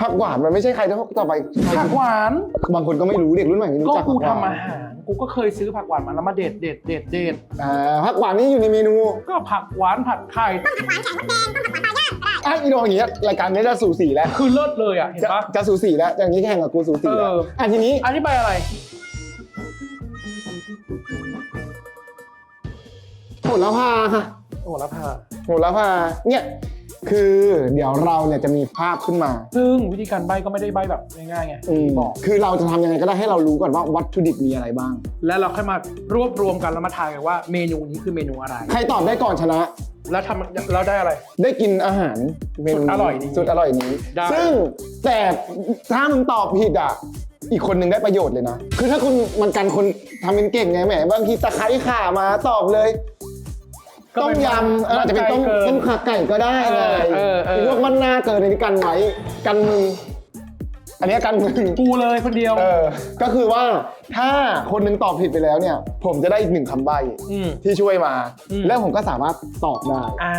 ผักหวานมันไม่ใช่ใครต่อไปใครผักหวาน บางคนก็ไม่รู้เด็กรุ่นใหม่ไม่ก็รู้จักกูผักหวานทำอาหารกูก็เคยซื้อผักหวานมาแล้วมาเด็ดเด็ดเด็ดเด็ดอ่าผักหวานนี่อยู่ในเมนูก็ผักหวานผัดไข่อะอีโดอย่างเงี้ยรายการนี้จะสูสีแล้วคือเลิศเลยอะเห็นจะปะ จะสูสีแล้วอย่างนี้แข่งกับกูสูสีแล้วเอออะทีนี้อันนี้ใบอะไร โหระพาค่ะโอ้ละพาโหระพาเนี่ย คือเดี๋ยวเราเนี่ยจะมีภาพขึ้นมา ซึ่งวิธีการใบก็ไม่ได้ใบแบบง่ายๆไงอืมที่บอก คือเราจะทำยังไงก็ได้ให้เรารู้ก่อนว่าวัตถุดิบมีอะไรบ้าง แล้วเราค่อยมารวบรวมกันแล้วมาทายกันว่าเมนูนี้คือเมนูอะไร ใครตอบได้ก่อนชนะ แล้วทำแล้วได้อะไร ได้กินอาหารเมนูสุดอร่อยนี้สุดอร่อยนี้ ได้ ซึ่งแต่ถ้ามึงตอบผิดอะ อีกคนหนึ่งได้ประโยชน์เลยนะ คือถ้าคุณมันกันคนทำเป็นเก่งไงแหมบางทีตะไคร้ข่ามาตอบเลยก็ ต้มเป็นยำเอออาจจะเป็นต้มใจเกินต้มขาไก่ก็ได้ไงเออเออเออพวกมันหน้าเกินในนี้กันไว้กันมึงอันเนี้ยกันมึงกูเลยคนเดียว เออก็คือว่าถ้าคนหนึงตอบผิดไปแล้วเนี่ย ผมจะได้อีกหนึ่งคำใบ้อืมที่ช่วยมา อืม แล้วผมก็สามารถตอบได้ อ่า